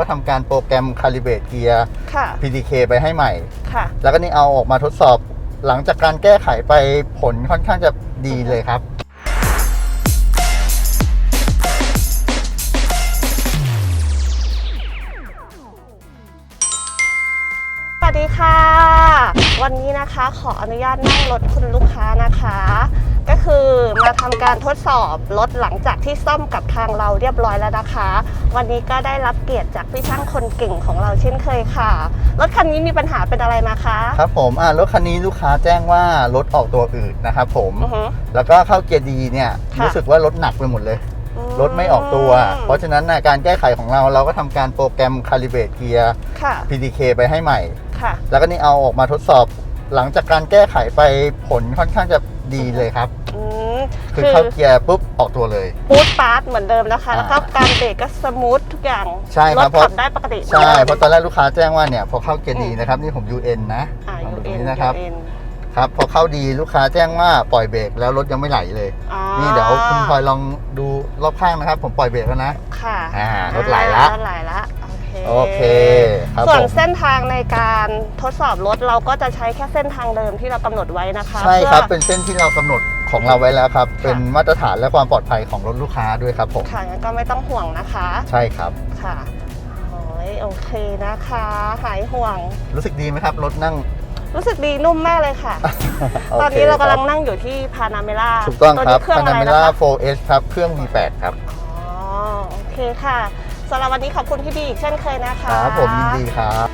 ก็ทำการโปรแกรมคาลิเบตเกียร์ ค่ะ PDK ไปให้ใหม่ ค่ะ แล้วก็นี่เอาออกมาทดสอบหลังจากการแก้ไขไปผลค่อนข้างจะดีเลยครับ สวัสดีค่ะ วันนี้นะคะขออนุญาตนั่งรถคุณลูกค้านะคะก็ คือมาทำการทดสอบรถหลังจากที่ซ่อมกับทางเราเรียบร้อยแล้วนะคะ วันนี้ก็ได้รับเกียรติจากพี่ช่างคนเก่งของเราเช่นเคยค่ะ รถคันนี้มีปัญหาเป็นอะไรมาคะ ครับผมอ่ารถคันนี้ลูกค้าแจ้งว่ารถออกตัวอืดนะครับผม อือฮึ แล้วก็เข้าเกียร์ดีเนี่ยค่ะ รู้สึกว่ารถหนักไปหมดเลย รถไม่ออกตัว เพราะฉะนั้นนะการแก้ไขของเราเราก็ทำการโปรแกรมคาลิเบตเกียร์ ค่ะ PDK ไปให้ใหม่ ค่ะ แล้วก็นี่เอาออกมาทดสอบ หลังจากการแก้ไขไปผลค่อนข้างจะดีเลยครับ อืม คือเข้าเกียร์ปุ๊บออกตัวเลยปูดปาร์ตเหมือนเดิมนะคะอ่าแล้วก็การเบรกก็สมูททุกอย่างใช่ครับถขับได้ปกติใช่เพราะตอนแรกลูกค้าแจ้งว่าเนี่ยพอเข้าเกียร์ดีนะครับนี่ผม UN นะอ่าลองดูตร UN งนี้นะครับ UN ครับพอเข้าดีลูกค้าแจ้งว่าปล่อยเบรกแล้วรถยังไม่ไหลเลยอ๋อนี่เดี๋ยวคุณพลอยลองดูรอบข้างนะครับ ผมปล่อยเบรกแล้วนะ ค่ะอ่ารถไหลละรถไหลละโอเคโอเคครับส่วนผมเส้นทางในการทดสอบรถเราก็จะใช้แค่เส้นทางเดิมที่เรากำหนดไว้นะคะใช่ครับพื่อเป็นเส้นที่เรากำหนด ของเราไว้แล้วครับ เป็นมาตรฐานและความปลอดภัยของรถลูกค้าด้วยครับผมค่ะงั้นก็ไม่ต้องห่วงนะคะ ใช่ครับค่ะโอ้ยโอเคนะคะ หายห่วง รู้สึกดีไหมครับ รถนั่ง รู้สึกดีนุ่มมากเลยค่ะ ตอนนี้เรากำลังนั่งอยู่ที่พานาเมล่าถูกต้องครับเครื่องพาอะนาไรเมนะล่าคะ 4S ครับ เครื่อง V8 ครับอ๋อโอเคค่ะสำหรับวันนี้ขอบคุณพี่บีอีกเช่นเคยนะคะครับผมยินดีครับ